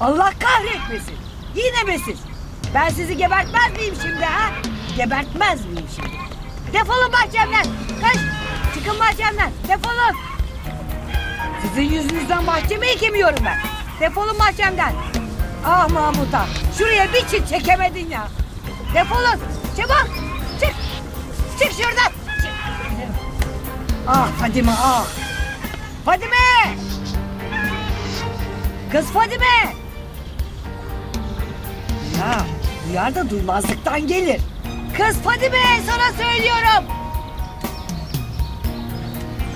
Allah kahretmesin. Yine mi siz? Ben sizi gebertmez miyim şimdi ha? Gebertmez miyim şimdi? Defolun bahçemden. Kaç. Çıkın bahçemden. Defolun. Sizin yüzünüzden bahçemi ekemiyorum ben. Defolun bahçemden. Ah Mahmut'a. Şuraya bir çit çekemedin ya. Defolun. Çabuk. Çık. Çık şuradan. Çık. Ah Fadime ah. Fadime. Kız Fadime. Ya duyar da duymazlıktan gelir. Kız Fadime sana söylüyorum.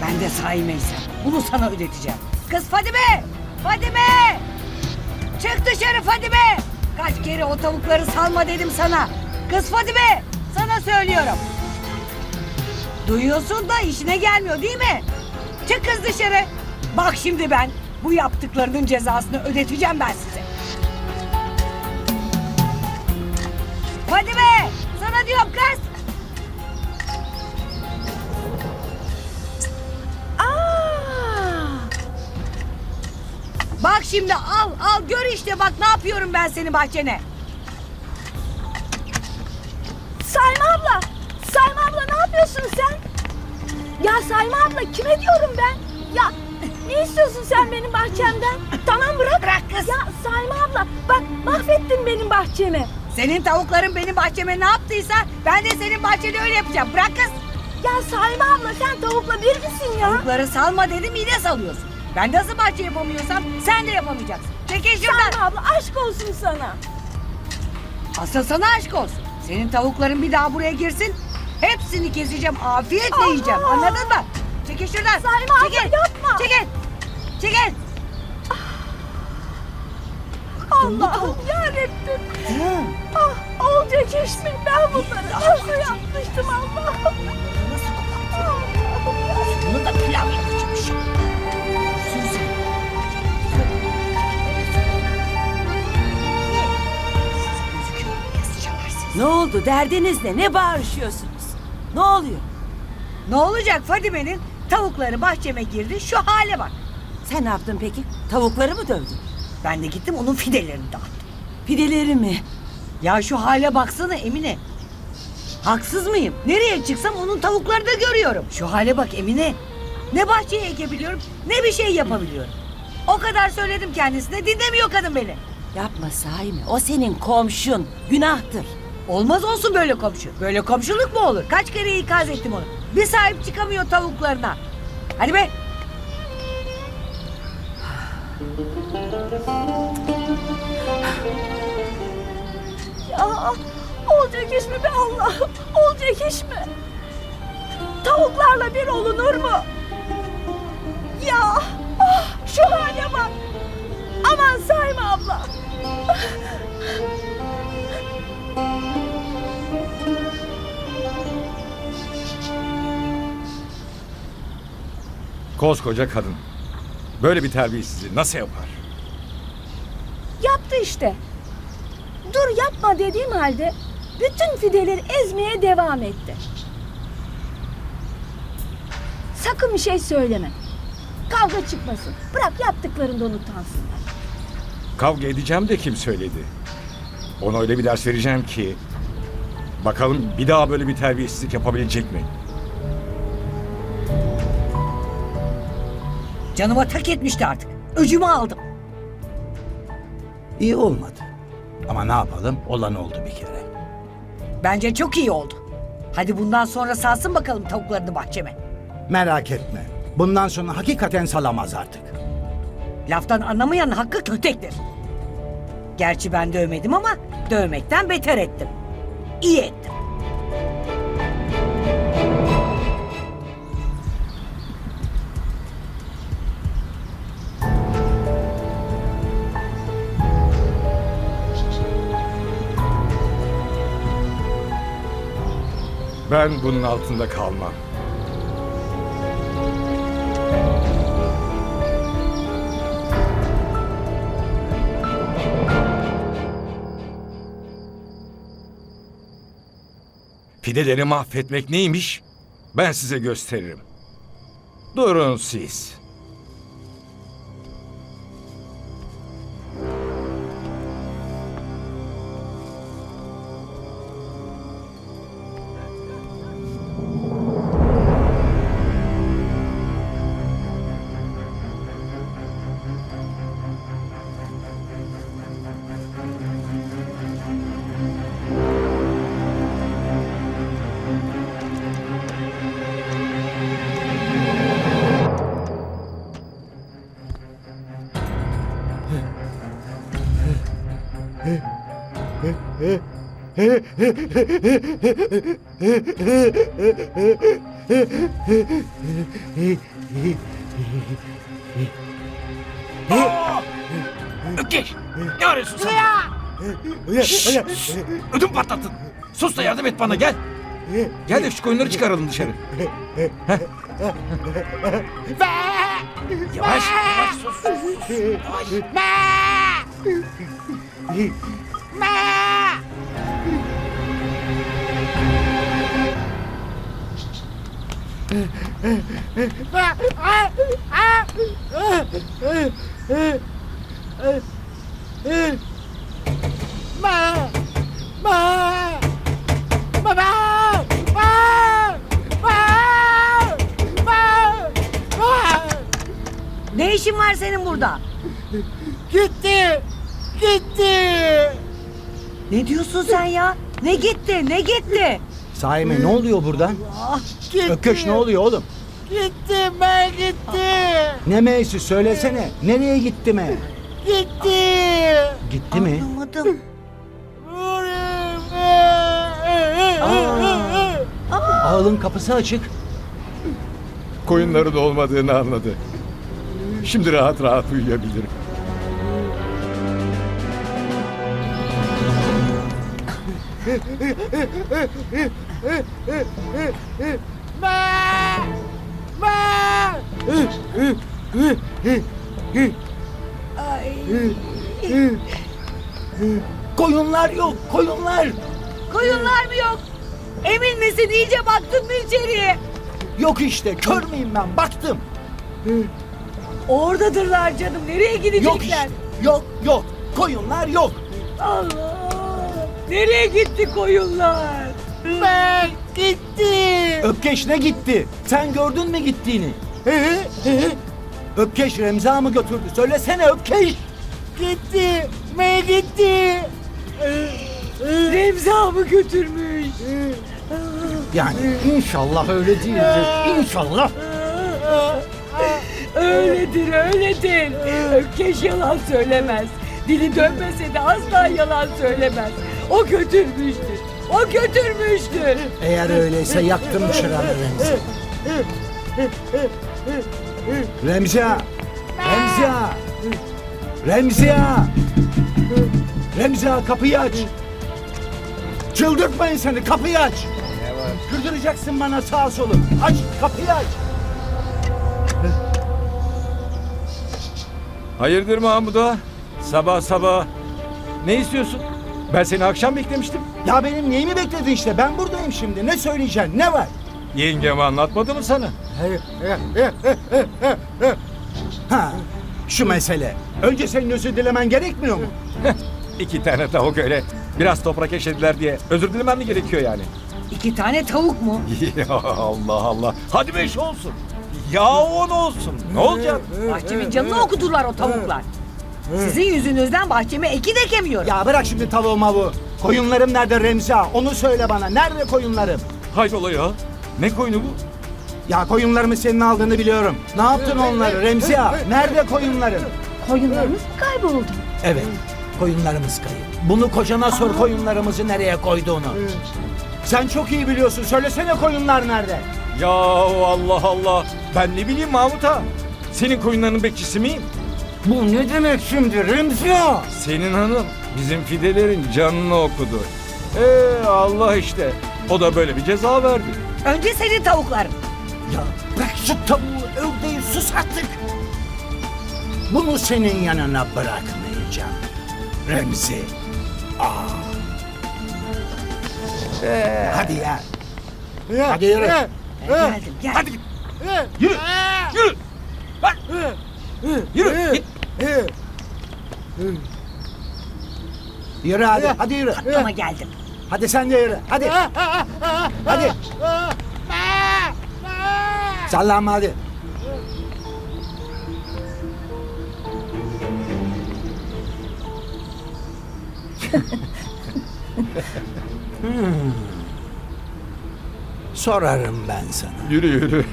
Ben de sahimeysem bunu sana ödeteceğim. Kız Fadime! Fadime! Çık dışarı Fadime! Kaç kere o tavukları salma dedim sana. Kız Fadime! Sana söylüyorum. Duyuyorsun da işine gelmiyor değil mi? Çık kız dışarı. Bak şimdi ben bu yaptıklarının cezasını ödeteceğim ben size. Fadime! Sana diyorum kız. Aa! Bak şimdi al al gör işte bak ne yapıyorum ben senin bahçene. Sayma abla! Sayma abla ne yapıyorsun sen? Ya Sayma abla kime diyorum ben? Ya ne istiyorsun sen benim bahçemden? Tamam bırak. Bırak kız. Ya Sayma abla bak mahvettin benim bahçemi. Senin tavukların benim bahçeme ne yaptıysa ben de senin bahçede öyle yapacağım. Bırak kız. Ya Sayma abla sen tavukla bir misin ya? Tavukları salma dedim yine salıyorsun. Ben nasıl bahçe yapamıyorsam sen de yapamayacaksın. Çekil şuradan. Sayma abla aşk olsun sana. Asıl sana aşk olsun. Senin tavukların bir daha buraya girsin. Hepsini keseceğim. Afiyetle Aa! yiyeceğim. Anladın mı? Çekil şuradan. Sayma abla, Çekil. yapma. Çekil. Çekil. Allah'ım yarabbim. Hı. Ah olacak iş mi? Ben bunları nasıl yapmıştım Allah'ım? Nasıl koparttın? Ya. Bunu da pilav yapacağım şimdi. Ne oldu? Derdiniz ne? Ne bağırışıyorsunuz? Ne oluyor? Ne olacak Fadime'nin tavukları bahçeme girdi şu hale bak. Sen ne yaptın peki? Tavukları mı dövdün? Ben de gittim onun fidelerini dağıttım. Pideleri mi? Ya şu hale baksana Emine. Haksız mıyım? Nereye çıksam onun tavukları da görüyorum. Şu hale bak Emine. Ne bahçeye ekebiliyorum ne bir şey yapabiliyorum. O kadar söyledim kendisine dinlemiyor kadın beni. Yapma Saime. O senin komşun. Günahtır. Olmaz olsun böyle komşu. Böyle komşuluk mu olur? Kaç kere ikaz ettim onu. Bir sahip çıkamıyor tavuklarına. Hadi be. Ya olacak iş mi be Allah'ım? Olacak iş mi? Tavuklarla bir olunur mu? Ya ah, şu hale bak. Aman sayma abla. Koskoca kadın. Böyle bir terbiyesizliği nasıl yapar? Yaptı işte. Dur yapma dediğim halde bütün fideleri ezmeye devam etti. Sakın bir şey söyleme. Kavga çıkmasın. Bırak yaptıklarından utansınlar. Kavga edeceğim de kim söyledi? Ona öyle bir ders vereceğim ki... Bakalım bir daha böyle bir terbiyesizlik yapabilecek mi? Canıma tak etmişti artık. Öcümü aldım. İyi olmadı. Ama ne yapalım? Olan oldu bir kere. Bence çok iyi oldu. Hadi bundan sonra salsın bakalım tavuklarını bahçeme. Merak etme. Bundan sonra hakikaten salamaz artık. Laftan anlamayan hakkı kötektir. Gerçi ben dövmedim ama dövmekten beter ettim. İyi ettim. Ben bunun altında kalmam. Fideleri mahvetmek neymiş? Ben size gösteririm. Durun siz. Ökkeş! Ne arıyorsun sen? Şşş! Ödüm patlattın. Sus da yardım et bana gel. Gel de şu koyunları çıkaralım dışarı. Heh. yavaş, yavaş sus, sus, sus. Yavaş. Ne işin var senin burada? Gitti. Gitti. Ne diyorsun sen ya? Ne gitti? Ne gitti? Sahi mi? Ne oluyor burada? Ökkeş ne oluyor oğlum? Gitti ben gitti. Ne meysi söylesene. Nereye gitti mi? Gitti. Gitti mi? Anlamadım. Ağılın kapısı açık. Koyunların olmadığını anladı. Şimdi rahat rahat uyuyabilirim. Koyunlar yok, koyunlar. Koyunlar mı yok? Emin misin? İyice baktın mı içeriye? Yok işte, kör müyüm ben? Baktım. Oradadırlar canım. Nereye gidecekler? Yok işte. Yok, yok. Koyunlar yok. Allah! Nereye gitti koyunlar? Ben gitti. Öpkeş ne gitti? Sen gördün mü gittiğini? Öpkeş Remza mı götürdü? Söylesene Öpkeş. Gitti. Ben gitti. Remza mı götürmüş? Yani inşallah öyle değildir. İnşallah. Öyledir, öyledir. Ökkeş yalan söylemez. Dili dönmese de asla yalan söylemez. O götürmüştür. O götürmüştür. Eğer öyleyse yaktım çırağını Remzi. Remzi. Remzi. Remzi. Remzi kapıyı aç. Çıldırtmayın seni kapıyı aç. Kırdıracaksın bana sağa solu. Aç kapıyı aç. Hayırdır Mahmut ağa? Sabah sabah. Ne istiyorsun? Ben seni akşam beklemiştim. Ya benim neyimi bekledin işte ben buradayım şimdi. Ne söyleyeceksin ne var? Yengem anlatmadı mı sana? Ha şu mesele. Önce senin özür dilemen gerekmiyor mu? İki tane tavuk öyle. Biraz toprak eşlediler diye. Özür dilemem mi gerekiyor yani? İki tane tavuk mu? Ya Allah Allah. Hadi beş olsun. Ya on olsun. Ne olacak? Bahçemin canını okudular o tavuklar. Sizin yüzünüzden bahçeme eki dekemiyorum. Ya bırak şimdi tavuğu mavu. Koyunlarım nerede Remza? Onu söyle bana. Nerede koyunlarım? Hayrola ya? Ne koyunu bu? Ya koyunlarımı senin aldığını biliyorum. Ne yaptın onları Remzi ağa? Nerede koyunlarım? Koyunlarımız mı kayboldu? Evet, koyunlarımız kayıp. Bunu kocana sor koyunlarımızı nereye koyduğunu. Sen çok iyi biliyorsun. Söylesene koyunlar nerede? Ya Allah Allah. Ben ne bileyim Mahmut ağa. Senin koyunların bekçisi miyim? Bu ne demek şimdi Remzi ağa? Senin hanım bizim fidelerin canını okudu. Ee Allah işte. O da böyle bir ceza verdi. Önce senin tavukların. Ya bırak şu tavuğu ördeği sus artık. Bunu senin yanına bırakmayacağım. Remzi. Aa. Hadi ya. Hadi yürü. Geldim gel. Hadi git. Yürü. Bak. Yürü. Git. Yürü hadi. Hadi yürü. Ama geldim. Hadi sen de yürü. Hadi. Hadi. Sallanma hadi. Hmm. Sorarım ben sana. Yürü yürü.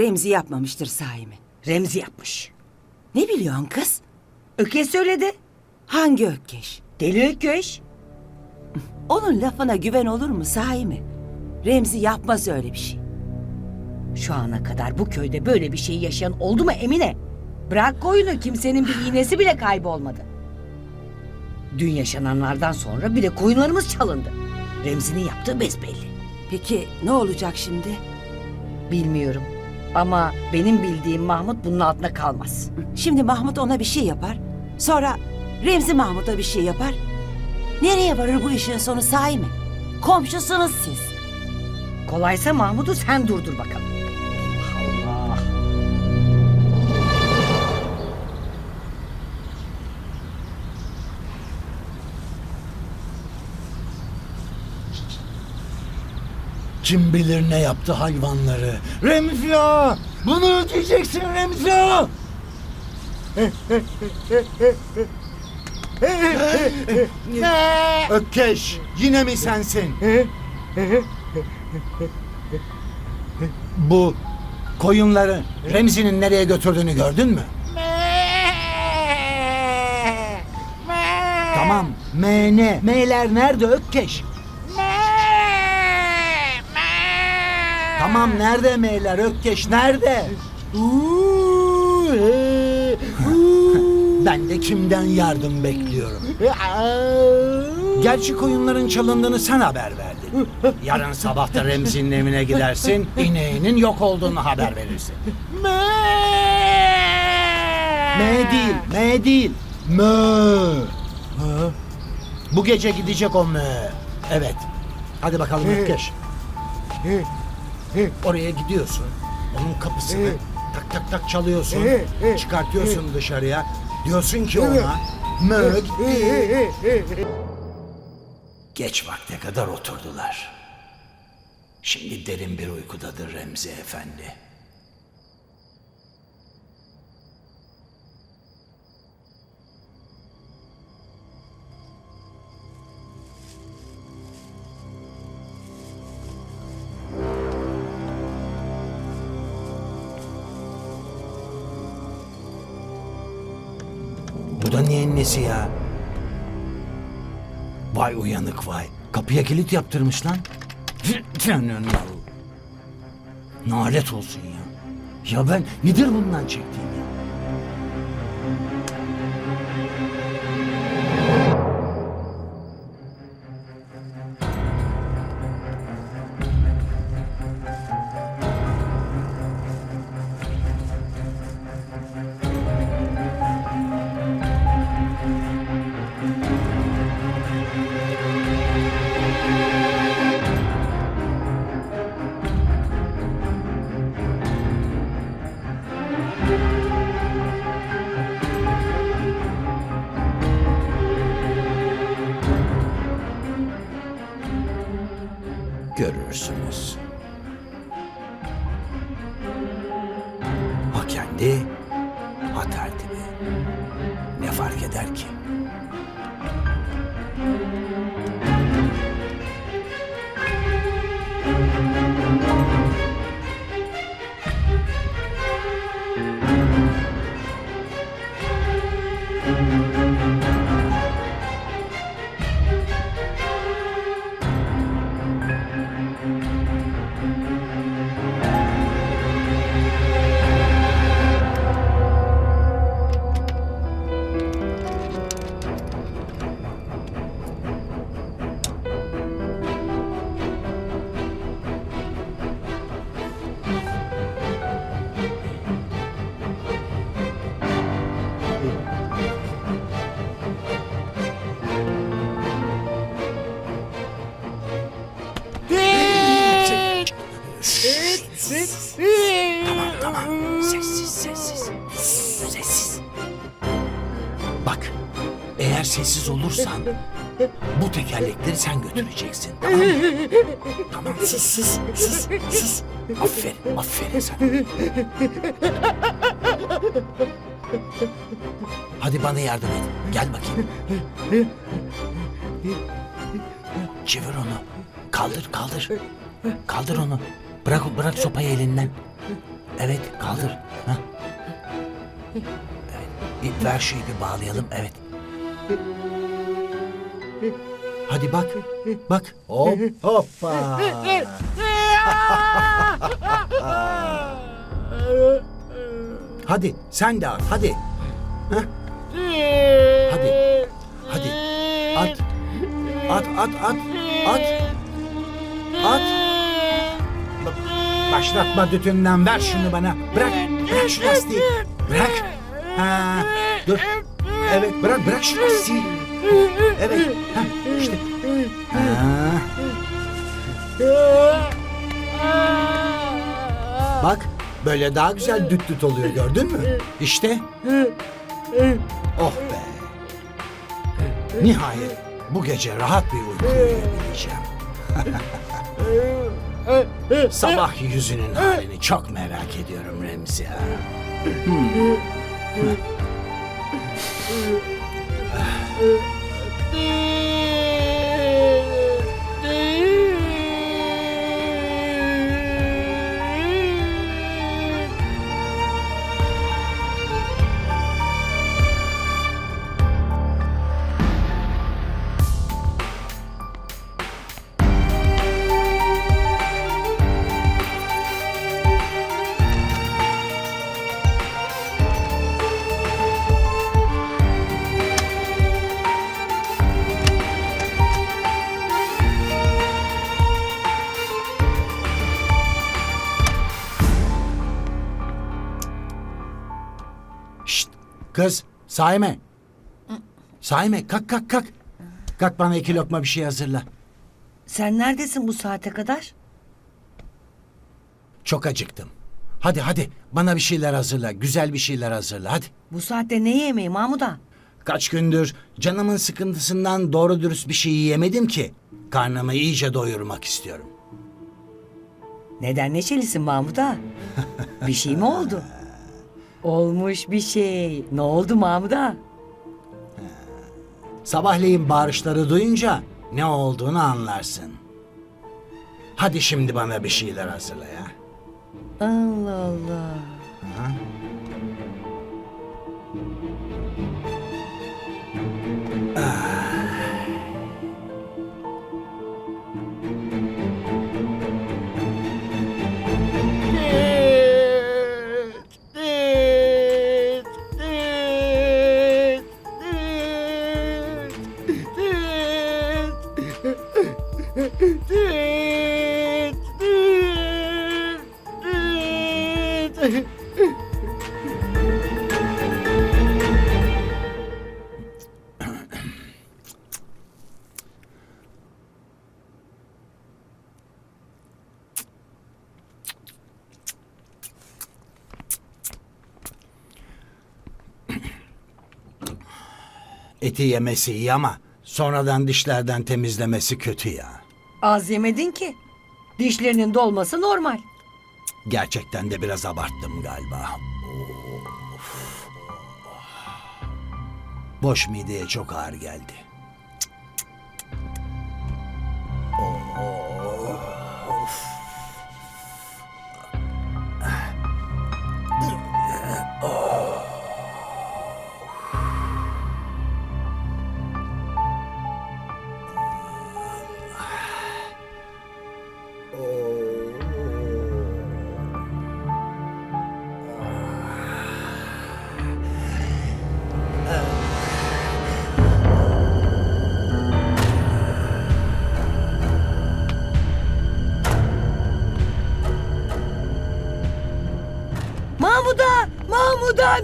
Remzi yapmamıştır sahi mi? Remzi yapmış. Ne biliyorsun kız? Ökeş söyledi. Hangi ökkeş? Deli Ökeş. Onun lafına güven olur mu sahi mi? Remzi yapmaz öyle bir şey. Şu ana kadar bu köyde böyle bir şey yaşayan oldu mu Emine? Bırak koyunu kimsenin bir iğnesi bile kaybolmadı. Dün yaşananlardan sonra bile koyunlarımız çalındı. Remzi'nin yaptığı besbelli. Peki ne olacak şimdi? Bilmiyorum. Ama benim bildiğim Mahmut bunun altında kalmaz. Şimdi Mahmut ona bir şey yapar. Sonra Remzi Mahmut'a bir şey yapar. Nereye varır bu işin sonu sahi mi? Komşusunuz siz. Kolaysa Mahmut'u sen durdur bakalım. Kim bilir ne yaptı hayvanları. Remzi! Bunu ödeyeceksin Remzi! Ne? Ökkeş yine mi sensin? Bu koyunları Remzi'nin nereye götürdüğünü gördün mü? Tamam. M ne? M'ler nerede Ökkeş? Tamam nerede M'ler Ökkeş nerede? ben de kimden yardım bekliyorum. Gerçi koyunların çalındığını sen haber verdin. Yarın sabah da Remzi'nin evine gidersin, ineğinin yok olduğunu haber verirsin. M değil, M değil. Mö. Bu gece gidecek o mö. Evet. Hadi bakalım Ökkeş. Oraya gidiyorsun. Onun kapısını tak tak tak çalıyorsun. Çıkartıyorsun dışarıya. Diyorsun ki ona mö gitti. Geç vakte kadar oturdular. Şimdi derin bir uykudadır Remzi Efendi. Uyanık vay. Kapıya kilit yaptırmış lan. Nalet olsun ya. Ya ben nedir bundan çektiğim ya? Sessiz, eğer sessiz olursan bu tekerlekleri sen götüreceksin. Tamam mı? Tamam, sus, sus, sus, sus. Aferin, aferin sana. Hadi bana yardım et. Gel bakayım. Çevir onu. Kaldır, kaldır. Kaldır onu. Bırak, bırak sopayı elinden. Evet kaldır. Ha. Evet. Bir ver şu ipi bağlayalım. Evet. Hadi bak. Bak. Hop hoppa. hadi sen de at hadi. Hadi. Hadi. At. At at at. At. At. Ba- Başlatma dütünden ver şunu bana. Bırak. Bırak şu lastiği. Bırak. Ha, dur. Evet bırak bırak şu lastiği. Evet. Ha, işte. Bak böyle daha güzel düt düt oluyor gördün mü? İşte. Oh be. Nihayet bu gece rahat bir uyku uyuyabileceğim. Sabah yüzünün halini çok merak ediyorum Remzi. ha. 嗯，Saime. Saime kalk kalk kalk. Kalk bana iki lokma bir şey hazırla. Sen neredesin bu saate kadar? Çok acıktım. Hadi hadi bana bir şeyler hazırla. Güzel bir şeyler hazırla hadi. Bu saatte ne yemeği Mahmuda? Kaç gündür canımın sıkıntısından doğru dürüst bir şey yemedim ki. Karnımı iyice doyurmak istiyorum. Neden neşelisin Mahmuda? bir şey mi oldu? Olmuş bir şey. Ne oldu Mahmuda? Sabahleyin bağırışları duyunca ne olduğunu anlarsın. Hadi şimdi bana bir şeyler hazırla ya. Allah Allah. Eti yemesi iyi ama sonradan dişlerden temizlemesi kötü ya. Az yemedin ki. Dişlerinin dolması normal. Gerçekten de biraz abarttım galiba. Of. Boş mideye çok ağır geldi.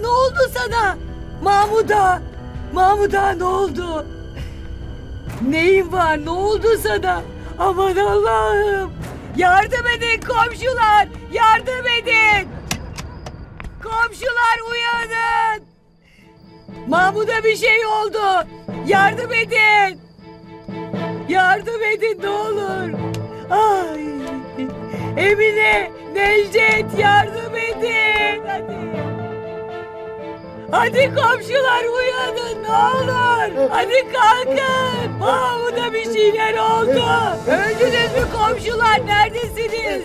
Ne oldu sana? Mahmuda! Mahmuda ne oldu? Neyin var? Ne oldu sana? Aman Allah'ım! Yardım edin komşular! Yardım edin! Komşular uyanın! Mahmuda bir şey oldu! Yardım edin! Yardım edin ne olur! Ay! Emine, Necdet yardım edin! Hadi! Hadi komşular uyanın ne olur. Hadi kalkın. Mahmut'a bir şeyler oldu. Öldünüz mü komşular neredesiniz?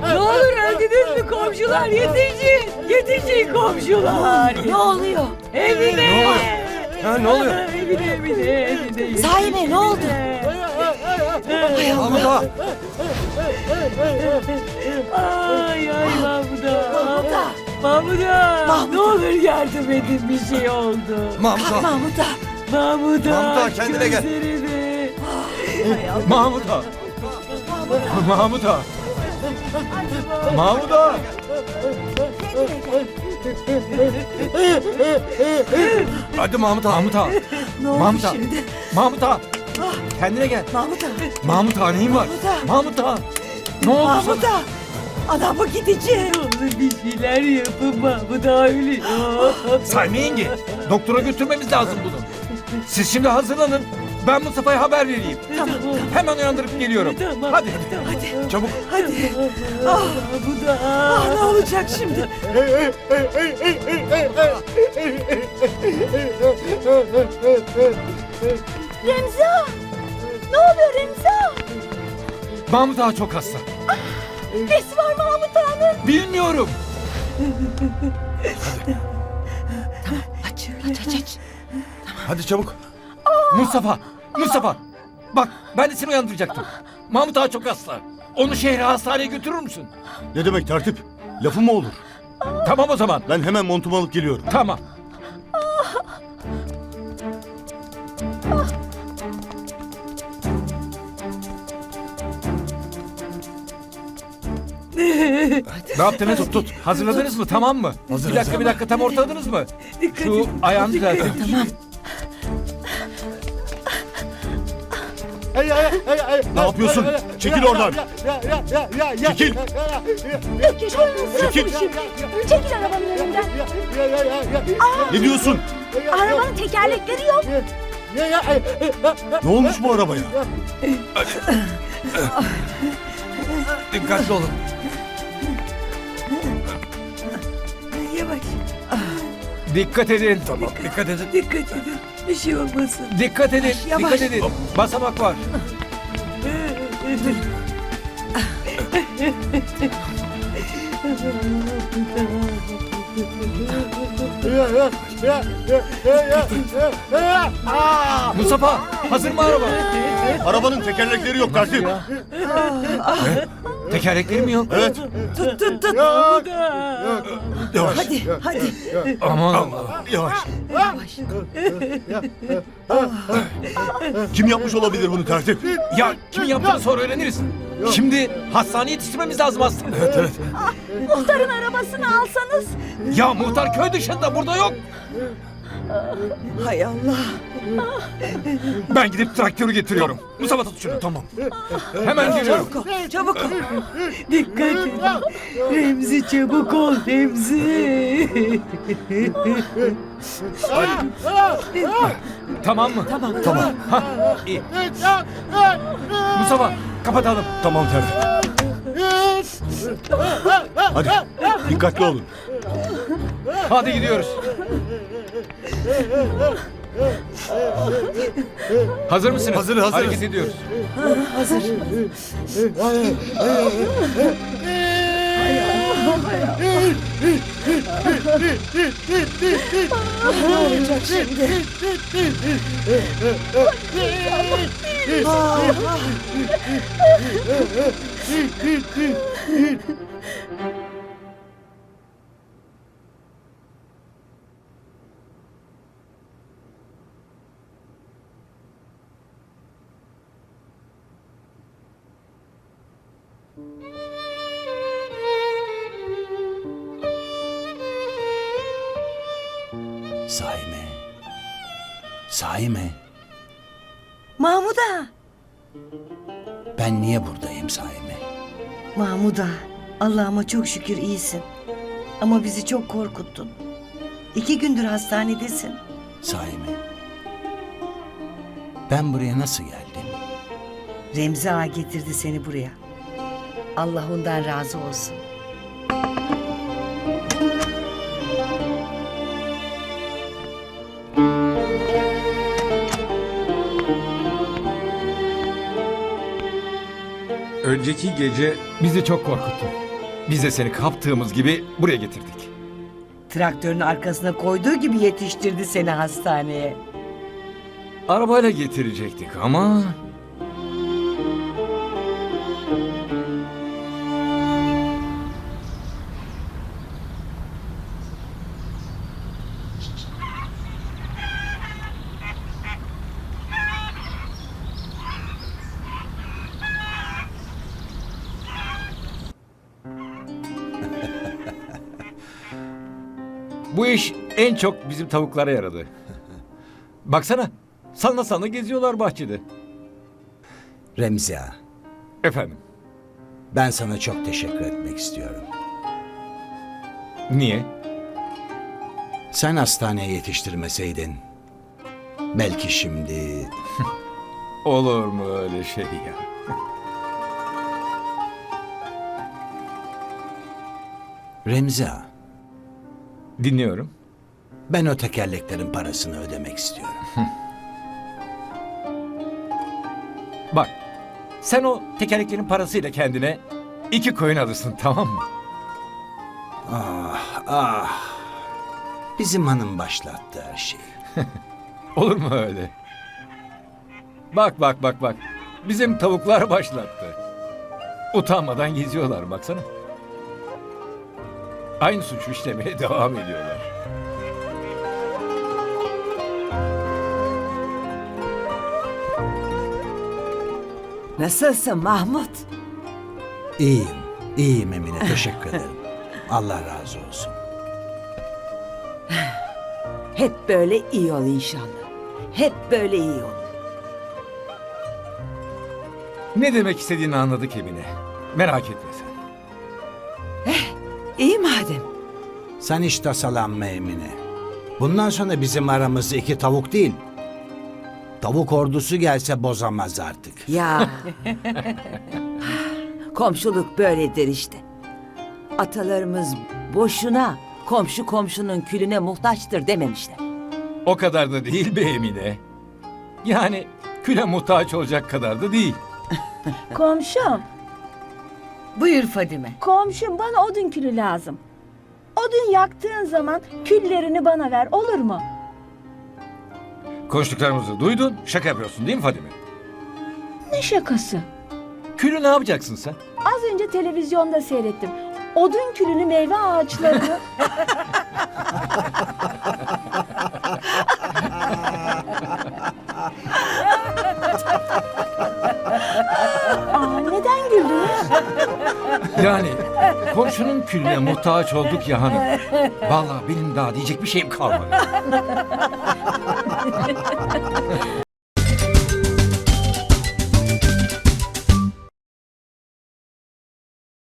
Ne olur öldünüz mü komşular yetişin. Yetişin komşular. Ne oluyor? Evine. Ne oluyor? Ha, ne oluyor? Evine evine evine. Sahi mi? Ne oldu? Mahmut ağa. Ay ay Mahmut'a. Mahmut'a. Mahmut'a. Mahmut'a. Ne olur yardım edin bir şey oldu. Mahmut ağa. Mahmut ağa. Mahmut'a. Mahmut ağa, kendine gel. gözlerini. Mahmut ağa. Mahmut ağa. Mahmut ağa. Hadi Mahmut ağa. Mahmut ağa. Ne oldu Mahmut ağa. şimdi? Mahmut ağa. Kendine gel. Mahmut ağa. Mahmut ağa neyin var? Mahmut ağa. Mahmut ağa. Ne oldu Mahmut sana? ağa. Adamı gidici. Olur bir şeyler yapın Mahmut'a ölüyor. Sayma yenge. Doktora götürmemiz lazım bunu. Siz şimdi hazırlanın. Ben Mustafa'ya haber vereyim. Tamam. Hemen uyandırıp geliyorum. Tamam. Hadi. Hadi. Çabuk. Hadi. Ah, Mahmut'a. ah, ne olacak şimdi? Remzi ağa. Ne oluyor Remzi ağa? Mahmut ağa çok hasta. Nesi var Mahmut ağanın? Bilmiyorum. Aç, aç, aç, aç. Hadi çabuk. Mustafa. Mustafa. Bak ben de seni uyandıracaktım. Mahmut ağa çok hasta. Onu şehre hastaneye götürür müsün? Ne demek tertip? Lafı mı olur? Tamam o zaman. Ben hemen montumu alıp geliyorum. Tamam. Ne yaptınız? Tut tut. Hazırladınız mı? Tamam mı? Hazır, bir dakika bir dakika tam ortaladınız mı? Şu ayağını düzeltin. Tamam. Ne yapıyorsun? Çekil oradan. Çekil. Ökkeş sırası Çekil. şimdi? Çekil arabanın önünden. Ne diyorsun? Arabanın tekerlekleri yok. Ne olmuş bu arabaya? Dikkatli olun. Dikkat edin. Tamam. Dikkat edin. Dikkat edin. Bir şey olmasın. Dikkat edin. Yavaş. Dikkat edin. Basamak var. Mustafa hazır mı araba? Arabanın tekerlekleri yok tertip. Tekerlekleri mi yok? Evet. Tut, tut, tut. Yavaş. Hadi, hadi. Aman Allah. Yavaş. Kim yapmış olabilir bunu tertip? Ya kim yaptığını sonra öğreniriz. Şimdi hastaneye yetiştirmemiz lazım aslında. Evet evet. Muhtarın arabasını alsanız. Ya muhtar köy dışında burada yok. Hay Allah. Ben gidip traktörü getiriyorum. Mustafa tut şunu. Tamam. Hemen geliyorum. Çabuk ol, çabuk ol. Dikkat et. Remzi çabuk ol Remzi. Tamam mı? Tamam, Tamam. Ha, iyi. Mustafa kapatalım. Tamam tertip. Hadi dikkatli olun. Hadi gidiyoruz. Hazır mısınız? Hazır, hazırız. Hareket ediyoruz. Hazır. Ne olacak şimdi? Ah, ah. Allah'ıma çok şükür iyisin. Ama bizi çok korkuttun. İki gündür hastanedesin. Sahi mi? Ben buraya nasıl geldim? Remzi Ağa getirdi seni buraya. Allah ondan razı olsun. Önceki gece Bizi çok korkuttun. Biz de seni kaptığımız gibi buraya getirdik. Traktörün arkasına koyduğu gibi yetiştirdi seni hastaneye. Arabayla getirecektik ama... Bu iş en çok bizim tavuklara yaradı. Baksana, salına salına geziyorlar bahçede. Remzi ağa, Efendim, ben sana çok teşekkür etmek istiyorum. niye? Sen hastaneye yetiştirmeseydin belki şimdi Olur mu öyle şey ya? Remzi ağa, Dinliyorum. ben o tekerleklerin parasını ödemek istiyorum. Bak, sen o tekerleklerin parasıyla kendine iki koyun alırsın tamam mı? Ah ah. Bizim hanım başlattı her şeyi. Olur mu öyle? Bak bak bak bak. Bizim tavuklar başlattı. Utanmadan geziyorlar baksana. Aynı suçu işlemeye devam ediyorlar. Nasılsın Mahmut? İyiyim, iyiyim Emine. Teşekkür ederim. Allah razı olsun. Hep böyle iyi ol inşallah. Hep böyle iyi ol. Ne demek istediğini anladık Emine. Merak etme sen. İyi madem. Sen hiç tasalanma Emine. Bundan sonra bizim aramızda iki tavuk değil. Tavuk ordusu gelse bozamaz artık. Ya. Komşuluk böyledir işte. Atalarımız boşuna komşu komşunun külüne muhtaçtır dememişler. O kadar da değil be Emine. Yani küle muhtaç olacak kadar da değil. Komşum, Buyur Fadime. komşum bana odun külü lazım. Odun yaktığın zaman küllerini bana ver olur mu? Konuştuklarımızı duydun. Şaka yapıyorsun değil mi Fadime? Ne şakası? Külü ne yapacaksın sen? Az önce televizyonda seyrettim. Odun külünü meyve ağaçlarını... Aa, neden güldünüz? Yani komşunun külüne muhtaç olduk ya hanım. Vallahi benim daha diyecek bir şeyim kalmadı.